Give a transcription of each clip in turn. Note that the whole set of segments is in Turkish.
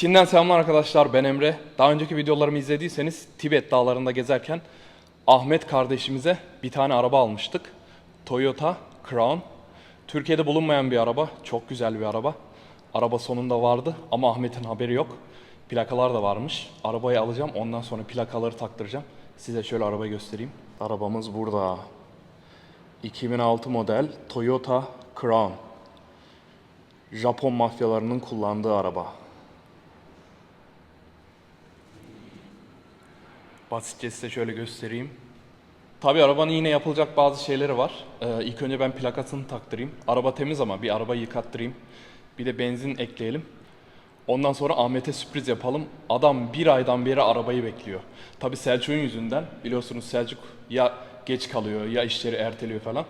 Çin'den selamlar arkadaşlar ben Emre. Daha önceki videolarımı izlediyseniz Tibet dağlarında gezerken Ahmet kardeşimize bir tane araba almıştık. Toyota Crown. Türkiye'de bulunmayan bir araba. Çok güzel bir araba. Araba sonunda vardı ama Ahmet'in haberi yok. Plakalar da varmış. Arabayı alacağım ondan sonra plakaları taktıracağım. Size şöyle arabayı göstereyim. Arabamız burada. 2006 model Toyota Crown. Japon mafyalarının kullandığı araba. Basitçe size şöyle göstereyim. Tabii arabanın yine yapılacak bazı şeyleri var. Ee, ilk önce ben plakasını taktırayım. Araba temiz ama bir arabayı yıkattırayım. Bir de benzin ekleyelim. Ondan sonra Ahmet'e sürpriz yapalım. Adam bir aydan beri arabayı bekliyor. Tabii Selçuk'un yüzünden biliyorsunuz Selçuk ya geç kalıyor ya işleri erteliyor falan.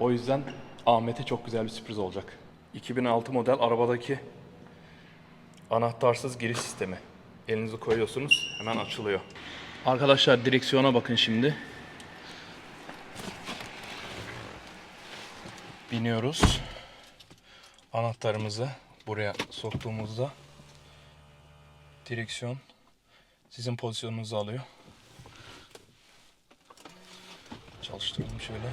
O yüzden Ahmet'e çok güzel bir sürpriz olacak. 2006 model arabadaki anahtarsız giriş sistemi. Elinizi koyuyorsunuz hemen açılıyor. Arkadaşlar direksiyona bakın şimdi. Biniyoruz. Anahtarımızı buraya soktuğumuzda direksiyon sizin pozisyonunuzu alıyor. Çalıştıralım şöyle.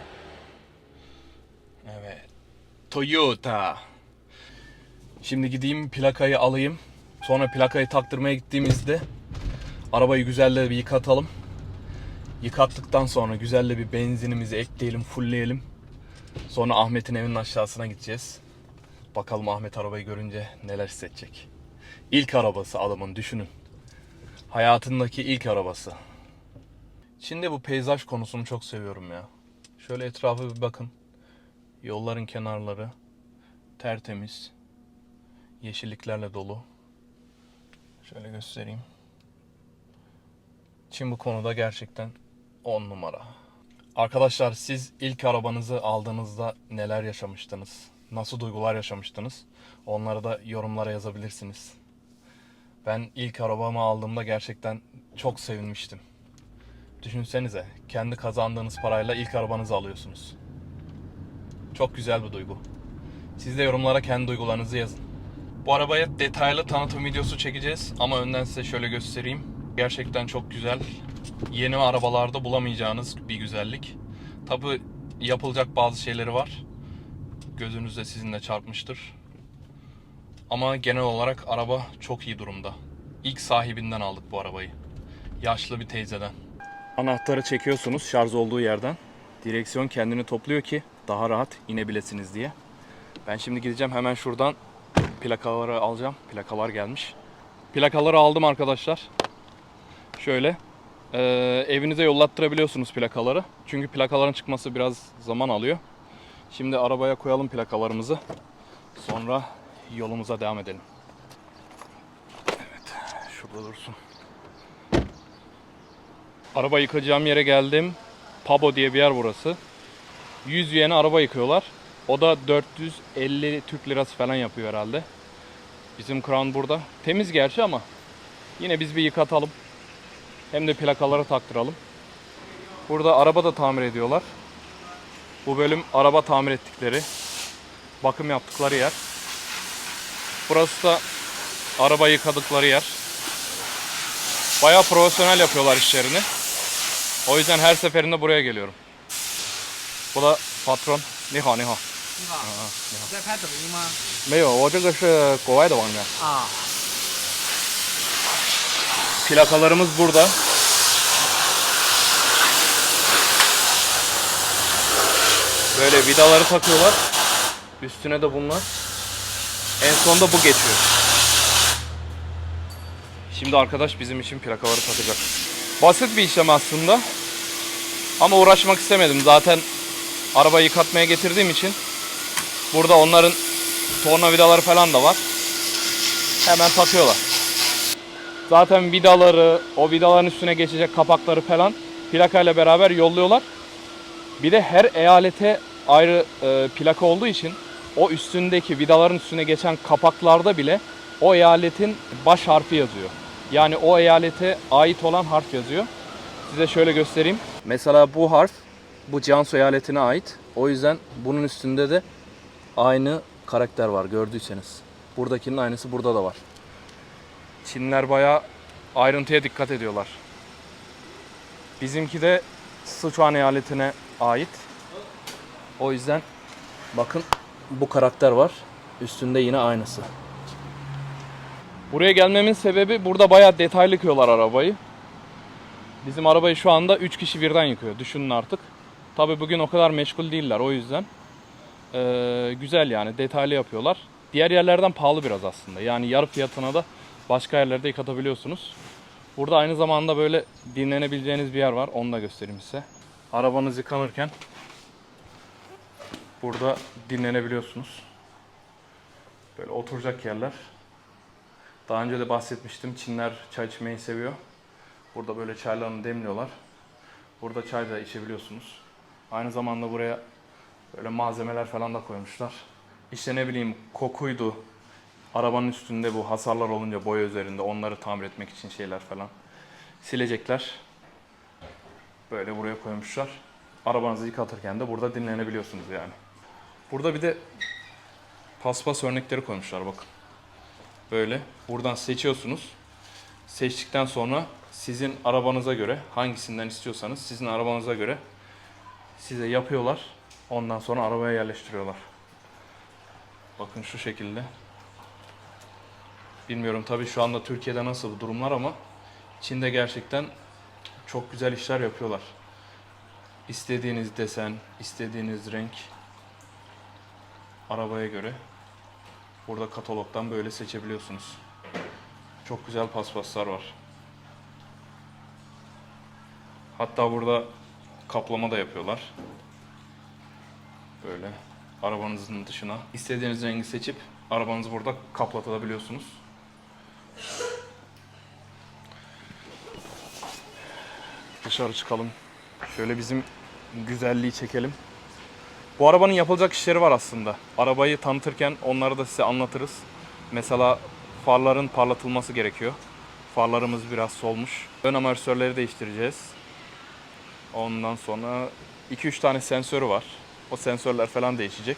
Evet. Toyota. Şimdi gideyim plakayı alayım. Sonra plakayı taktırmaya gittiğimizde arabayı güzelle bir yıkatalım. Yıkattıktan sonra güzelle bir benzinimizi ekleyelim, fullleyelim. Sonra Ahmet'in evinin aşağısına gideceğiz. Bakalım Ahmet arabayı görünce neler hissedecek. İlk arabası adamın düşünün. Hayatındaki ilk arabası. Şimdi bu peyzaj konusunu çok seviyorum ya. Şöyle etrafa bir bakın. Yolların kenarları tertemiz. Yeşilliklerle dolu. Şöyle göstereyim. Çin bu konuda gerçekten 10 numara. Arkadaşlar siz ilk arabanızı aldığınızda neler yaşamıştınız? Nasıl duygular yaşamıştınız? Onları da yorumlara yazabilirsiniz. Ben ilk arabamı aldığımda gerçekten çok sevinmiştim. Düşünsenize kendi kazandığınız parayla ilk arabanızı alıyorsunuz. Çok güzel bir duygu. Siz de yorumlara kendi duygularınızı yazın. Bu arabaya detaylı tanıtım videosu çekeceğiz ama önden size şöyle göstereyim. Gerçekten çok güzel. Yeni arabalarda bulamayacağınız bir güzellik. Tabi yapılacak bazı şeyleri var. Gözünüzde sizinle çarpmıştır. Ama genel olarak araba çok iyi durumda. İlk sahibinden aldık bu arabayı. Yaşlı bir teyzeden. Anahtarı çekiyorsunuz şarj olduğu yerden. Direksiyon kendini topluyor ki daha rahat inebilesiniz diye. Ben şimdi gideceğim hemen şuradan plakaları alacağım. Plakalar gelmiş. Plakaları aldım arkadaşlar. Şöyle. Ee, evinize yollattırabiliyorsunuz plakaları. Çünkü plakaların çıkması biraz zaman alıyor. Şimdi arabaya koyalım plakalarımızı. Sonra yolumuza devam edelim. Evet, şurada dursun. Araba yıkayacağım yere geldim. Pabo diye bir yer burası. 100 yene araba yıkıyorlar. O da 450 Türk lirası falan yapıyor herhalde. Bizim kran burada. Temiz gerçi ama yine biz bir yıkatalım Hem de plakaları taktıralım. Burada araba da tamir ediyorlar. Bu bölüm araba tamir ettikleri, bakım yaptıkları yer. Burası da araba yıkadıkları yer. Bayağı profesyonel yapıyorlar işlerini. O yüzden her seferinde buraya geliyorum. Bu da patron. Ni hao, ni hao. 你好，你在拍抖音吗？没有，我这个是国外的网站。啊， Plakalarımız burada. Böyle vidaları takıyorlar. Üstüne de bunlar. En sonunda bu geçiyor. Şimdi arkadaş bizim için plakaları takacak. Basit bir işlem aslında. Ama uğraşmak istemedim. Zaten arabayı yıkatmaya getirdiğim için burada onların tornavidaları falan da var. Hemen takıyorlar. Zaten vidaları, o vidaların üstüne geçecek kapakları falan plakayla beraber yolluyorlar. Bir de her eyalete ayrı e, plaka olduğu için o üstündeki vidaların üstüne geçen kapaklarda bile o eyaletin baş harfi yazıyor. Yani o eyalete ait olan harf yazıyor. Size şöyle göstereyim. Mesela bu harf bu Jiangsu eyaletine ait. O yüzden bunun üstünde de aynı karakter var gördüyseniz. Buradakinin aynısı burada da var. Çinliler bayağı ayrıntıya dikkat ediyorlar. Bizimki de Sichuan eyaletine ait. O yüzden bakın bu karakter var. Üstünde yine aynısı. Buraya gelmemin sebebi burada bayağı detaylı yıkıyorlar arabayı. Bizim arabayı şu anda 3 kişi birden yıkıyor. Düşünün artık. Tabi bugün o kadar meşgul değiller o yüzden. Ee, güzel yani detaylı yapıyorlar. Diğer yerlerden pahalı biraz aslında. Yani yarı fiyatına da başka yerlerde yıkatabiliyorsunuz. Burada aynı zamanda böyle dinlenebileceğiniz bir yer var. Onu da göstereyim size. Arabanız yıkanırken burada dinlenebiliyorsunuz. Böyle oturacak yerler. Daha önce de bahsetmiştim. Çinler çay içmeyi seviyor. Burada böyle çaylarını demliyorlar. Burada çay da içebiliyorsunuz. Aynı zamanda buraya böyle malzemeler falan da koymuşlar. İşte ne bileyim kokuydu. Arabanın üstünde bu hasarlar olunca boya üzerinde onları tamir etmek için şeyler falan. Silecekler. Böyle buraya koymuşlar. Arabanızı yıkatırken de burada dinlenebiliyorsunuz yani. Burada bir de paspas örnekleri koymuşlar bakın. Böyle buradan seçiyorsunuz. Seçtikten sonra sizin arabanıza göre hangisinden istiyorsanız sizin arabanıza göre size yapıyorlar. Ondan sonra arabaya yerleştiriyorlar. Bakın şu şekilde. Bilmiyorum tabii şu anda Türkiye'de nasıl bu durumlar ama Çin'de gerçekten çok güzel işler yapıyorlar. İstediğiniz desen, istediğiniz renk arabaya göre burada katalogdan böyle seçebiliyorsunuz. Çok güzel paspaslar var. Hatta burada kaplama da yapıyorlar. Böyle arabanızın dışına istediğiniz rengi seçip arabanızı burada kaplatabiliyorsunuz. Dışarı çıkalım. Şöyle bizim güzelliği çekelim. Bu arabanın yapılacak işleri var aslında. Arabayı tanıtırken onları da size anlatırız. Mesela farların parlatılması gerekiyor. Farlarımız biraz solmuş. Ön amortisörleri değiştireceğiz. Ondan sonra 2-3 tane sensörü var. O sensörler falan değişecek.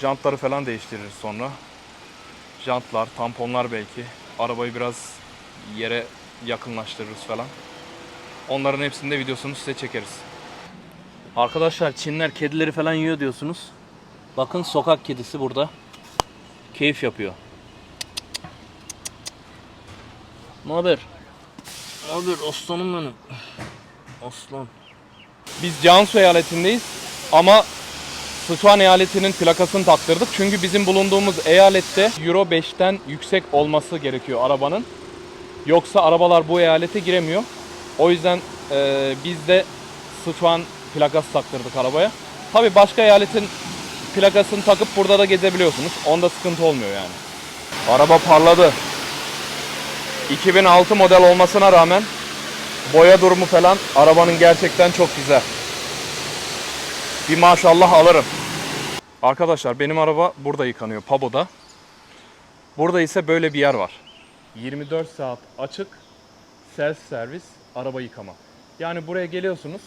Jantları falan değiştiririz sonra. Jantlar, tamponlar belki. Arabayı biraz yere yakınlaştırırız falan. Onların hepsinde videosunu size çekeriz. Arkadaşlar Çinler kedileri falan yiyor diyorsunuz. Bakın sokak kedisi burada. Keyif yapıyor. Ne haber? Ne haber aslanım benim? Aslan. Biz Cansu eyaletindeyiz ama Sichuan eyaletinin plakasını taktırdık. Çünkü bizim bulunduğumuz eyalette Euro 5'ten yüksek olması gerekiyor arabanın. Yoksa arabalar bu eyalete giremiyor. O yüzden e, biz de Sichuan plakası taktırdık arabaya. Tabi başka eyaletin plakasını takıp burada da gezebiliyorsunuz. Onda sıkıntı olmuyor yani. Araba parladı. 2006 model olmasına rağmen boya durumu falan arabanın gerçekten çok güzel. Bir maşallah alırım. Arkadaşlar benim araba burada yıkanıyor Pabo'da. Burada ise böyle bir yer var. 24 saat açık self servis araba yıkama. Yani buraya geliyorsunuz.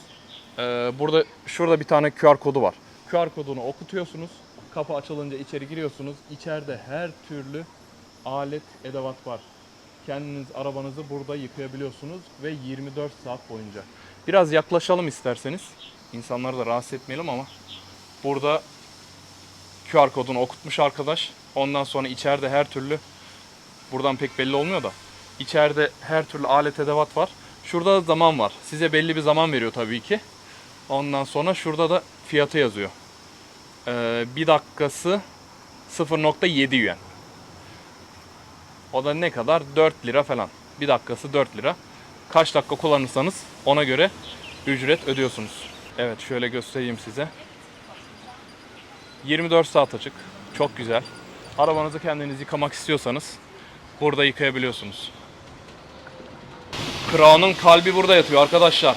Burada şurada bir tane QR kodu var. QR kodunu okutuyorsunuz. Kapı açılınca içeri giriyorsunuz. İçeride her türlü alet, edevat var. Kendiniz arabanızı burada yıkayabiliyorsunuz ve 24 saat boyunca. Biraz yaklaşalım isterseniz. İnsanları da rahatsız etmeyelim ama burada QR kodunu okutmuş arkadaş. Ondan sonra içeride her türlü buradan pek belli olmuyor da içeride her türlü alet edevat var. Şurada da zaman var. Size belli bir zaman veriyor tabii ki. Ondan sonra şurada da fiyatı yazıyor. Ee, bir dakikası 0.7 yuan. O da ne kadar? 4 lira falan. Bir dakikası 4 lira. Kaç dakika kullanırsanız ona göre ücret ödüyorsunuz. Evet şöyle göstereyim size. 24 saat açık. Çok güzel. Arabanızı kendiniz yıkamak istiyorsanız burada yıkayabiliyorsunuz. Crown'un kalbi burada yatıyor arkadaşlar.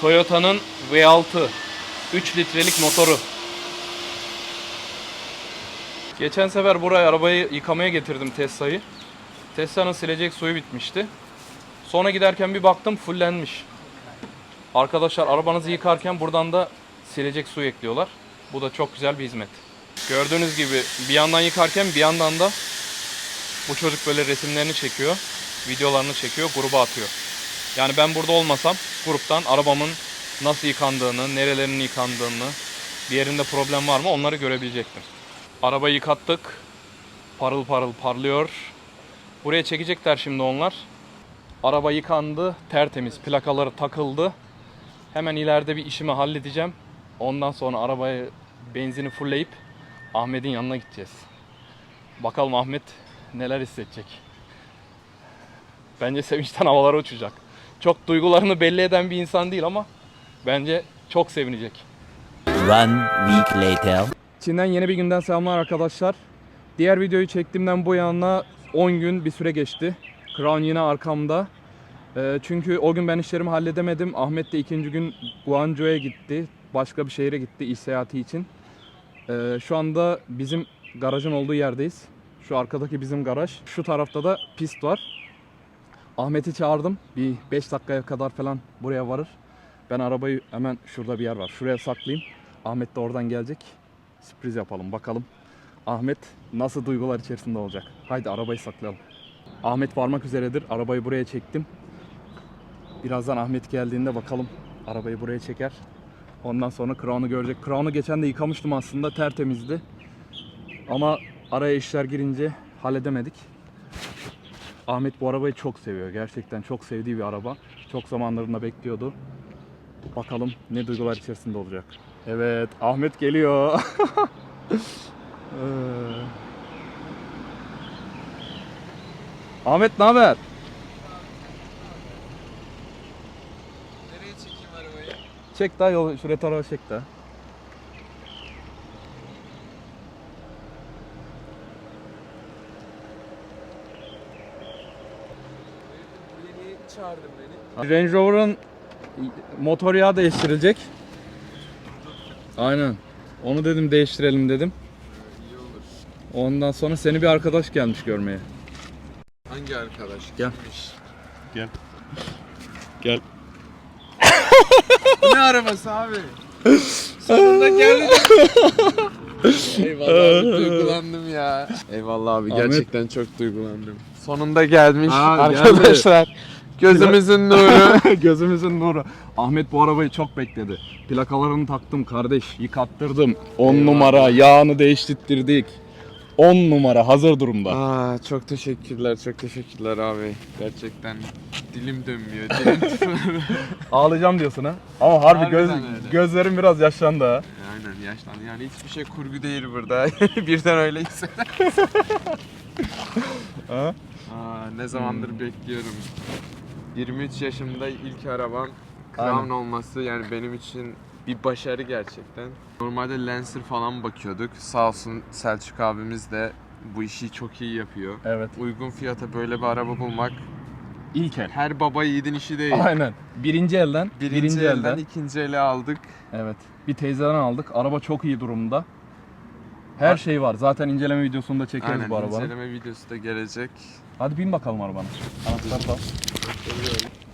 Toyota'nın V6 3 litrelik motoru. Geçen sefer buraya arabayı yıkamaya getirdim Tesla'yı. Tesla'nın silecek suyu bitmişti. Sonra giderken bir baktım fullenmiş. Arkadaşlar arabanızı yıkarken buradan da silecek su ekliyorlar. Bu da çok güzel bir hizmet. Gördüğünüz gibi bir yandan yıkarken bir yandan da Bu çocuk böyle resimlerini çekiyor, videolarını çekiyor, gruba atıyor. Yani ben burada olmasam gruptan arabamın nasıl yıkandığını, nerelerinin yıkandığını, bir yerinde problem var mı onları görebilecektim. Arabayı yıkattık. Parıl parıl parlıyor. Buraya çekecekler şimdi onlar. Araba yıkandı, tertemiz. Plakaları takıldı. Hemen ileride bir işimi halledeceğim. Ondan sonra arabayı benzini fullleyip Ahmet'in yanına gideceğiz. Bakalım Ahmet neler hissedecek. Bence sevinçten havalara uçacak. Çok duygularını belli eden bir insan değil ama bence çok sevinecek. One week later. Çin'den yeni bir günden selamlar arkadaşlar. Diğer videoyu çektiğimden bu yana 10 gün bir süre geçti. Crown yine arkamda. Ee, çünkü o gün ben işlerimi halledemedim. Ahmet de ikinci gün Guangzhou'ya gitti. Başka bir şehre gitti iş seyahati için. Ee, şu anda bizim garajın olduğu yerdeyiz. Şu arkadaki bizim garaj. Şu tarafta da pist var. Ahmet'i çağırdım. Bir 5 dakikaya kadar falan buraya varır. Ben arabayı hemen şurada bir yer var. Şuraya saklayayım. Ahmet de oradan gelecek. Sürpriz yapalım bakalım. Ahmet nasıl duygular içerisinde olacak? Haydi arabayı saklayalım. Ahmet varmak üzeredir. Arabayı buraya çektim. Birazdan Ahmet geldiğinde bakalım arabayı buraya çeker. Ondan sonra Crown'u görecek. Crown'u geçen de yıkamıştım aslında tertemizdi. Ama araya işler girince halledemedik. Ahmet bu arabayı çok seviyor. Gerçekten çok sevdiği bir araba. Çok zamanlarında bekliyordu. Bakalım ne duygular içerisinde olacak. Evet, Ahmet geliyor. Ee, Ahmet ne haber? Çek daha yol, şu retara çek daha. Çağırdın beni? Range Rover'ın motor yağı değiştirilecek. Aynen. Onu dedim değiştirelim dedim. İyi olur. Ondan sonra seni bir arkadaş gelmiş görmeye. Hangi arkadaş? Gel. Kimmiş? Gel. Gel. Ne arabası abi? Sonunda geldin. Eyvallah abi duygulandım ya. Eyvallah abi Ahmet. gerçekten çok duygulandım. Sonunda gelmiş Aa, geldi. arkadaşlar. Gözümüzün nuru. Gözümüzün nuru. Ahmet bu arabayı çok bekledi. Plakalarını taktım kardeş. Yıkattırdım. 10 numara. Yağını değiştirttirdik. 10 numara hazır durumda. Aa çok teşekkürler çok teşekkürler abi. Gerçekten dilim dönmüyor. Dilim tutmuyor. Ağlayacağım diyorsun ha. Ama harbi göz, Harbiden öyle. gözlerim biraz yaşlandı ha. Aynen yaşlandı. Yani hiçbir şey kurgu değil burada. Birden öyle hisseder. Ha? Aa, ne zamandır bekliyorum. 23 yaşımda ilk arabam Aynen. Crown olması yani benim için bir başarı gerçekten. Normalde Lancer falan bakıyorduk. Sağ olsun Selçuk abimiz de bu işi çok iyi yapıyor. Evet. Uygun fiyata böyle bir araba bulmak İlk el. her baba yiğidin işi değil. Aynen. Birinci elden. Birinci, elden, ikinci ele aldık. Evet. Bir teyzeden aldık. Araba çok iyi durumda. Her şey var. Zaten inceleme videosunu da çekeriz Aynen bu arabanın. inceleme videosu da gelecek. Hadi bin bakalım arabana. Anahtarı da.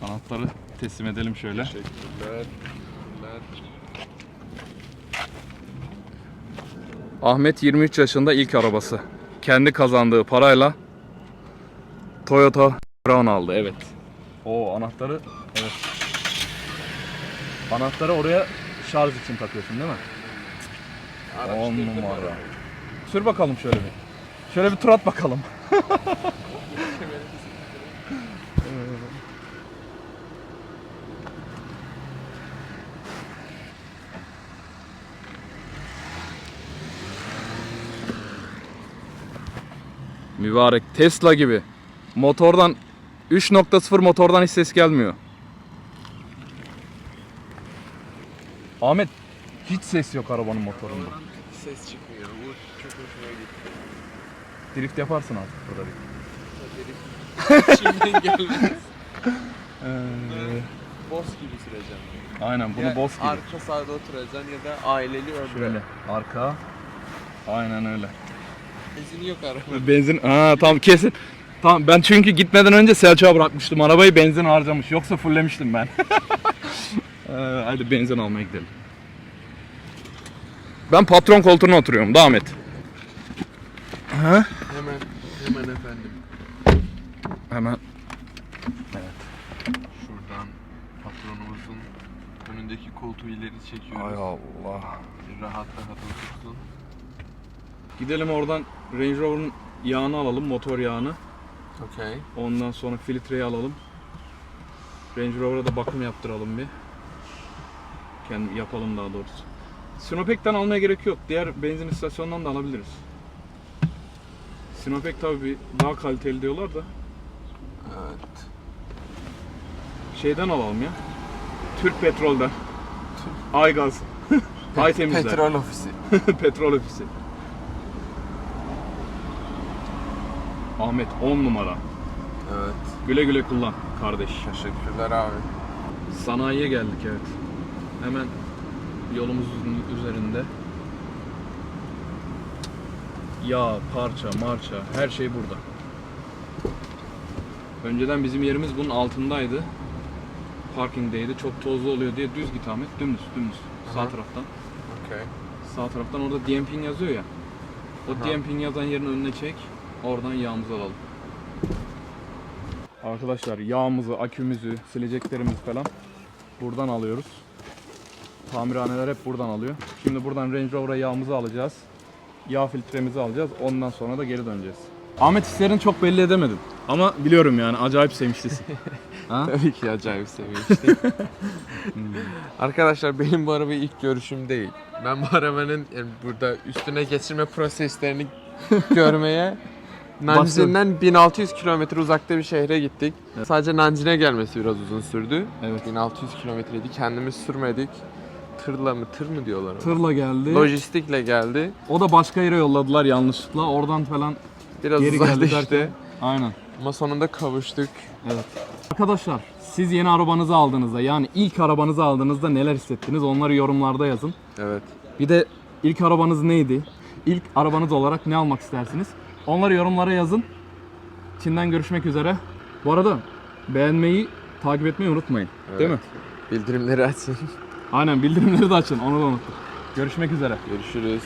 Anahtarı teslim edelim şöyle. Teşekkürler. Ahmet 23 yaşında ilk arabası. Kendi kazandığı parayla Toyota Crown aldı. Evet. O anahtarı evet. Anahtarı oraya şarj için takıyorsun değil mi? 10 Araştırdım numara. arabayı. Sür bakalım şöyle bir. Şöyle bir tur at bakalım. Mübarek Tesla gibi. Motordan 3.0 motordan hiç ses gelmiyor. Ahmet hiç ses yok arabanın motorunda. Ses çıkmıyor. Bu çok hoşuma gitti. Drift yaparsın artık burada bir. Şimdiden gelmez. Ee, Boss gibi süreceğim. aynen bunu Ya boss gibi. Arka sağda oturacaksın ya da aileli önde. Şöyle arka. Aynen öyle. Benzin yok araba. Benzin ha tamam kesin. Tamam ben çünkü gitmeden önce Selçuk'a bırakmıştım arabayı benzin harcamış. Yoksa fullemiştim ben. ee, hadi benzin almaya gidelim. Ben patron koltuğuna oturuyorum. Devam et. Hemen, hemen efendim. Hemen Evet. Şuradan patronumuzun önündeki koltuğu ileri çekiyoruz. Ay Allah. Rahat rahat otursun. Gidelim oradan Range Rover'ın yağını alalım, motor yağını. Okey. Ondan sonra filtreyi alalım. Range Rover'a da bakım yaptıralım bir. Kendi yapalım daha doğrusu. Sinopec'ten almaya gerek yok. Diğer benzin istasyonundan da alabiliriz. Sinopec tabii bir daha kaliteli diyorlar da Evet. şeyden alalım ya. Türk Petrol'den. Aygaz. Ay temizler. Petrol ofisi. Petrol ofisi. Ahmet 10 numara. Evet. Güle güle kullan kardeş. Teşekkürler abi. Sanayiye geldik evet. Hemen yolumuzun üzerinde. Yağ, parça, marça her şey burada. Önceden bizim yerimiz bunun altındaydı. Parkingdeydi. Çok tozlu oluyor diye düz git Ahmet. Dümdüz, dümdüz. Sağ Aha. taraftan. Okey. Sağ taraftan orada DMP'in yazıyor ya. O Aha. DMP'in yazan yerin önüne çek. Oradan yağımızı alalım. Arkadaşlar yağımızı, akümüzü, sileceklerimizi falan buradan alıyoruz. Tamirhaneler hep buradan alıyor. Şimdi buradan Range Rover'a yağımızı alacağız. Yağ filtremizi alacağız. Ondan sonra da geri döneceğiz. Ahmet hislerini çok belli edemedin. Ama biliyorum yani acayip sevmişlisin. ha? Tabii ki acayip sevmiştim. Arkadaşlar benim bu arabayı ilk görüşüm değil. Ben bu arabanın yani burada üstüne geçirme proseslerini görmeye Nanjin'den 1600 kilometre uzakta bir şehre gittik. Evet. Sadece Nanjin'e gelmesi biraz uzun sürdü. Evet. 1600 kilometreydi. Kendimiz sürmedik. Tırla mı? Tır mı diyorlar ona? Tırla geldi. Lojistikle geldi. O da başka yere yolladılar yanlışlıkla. Oradan falan Biraz geri uzadı geldi işte. derken. Aynen. Ama sonunda kavuştuk. Evet. Arkadaşlar siz yeni arabanızı aldığınızda yani ilk arabanızı aldığınızda neler hissettiniz onları yorumlarda yazın. Evet. Bir de ilk arabanız neydi? İlk arabanız olarak ne almak istersiniz? Onları yorumlara yazın. Çin'den görüşmek üzere. Bu arada beğenmeyi, takip etmeyi unutmayın. Değil mi? Bildirimleri açın. Aynen bildirimleri de açın onu da unuttuk. Görüşmek üzere. Görüşürüz.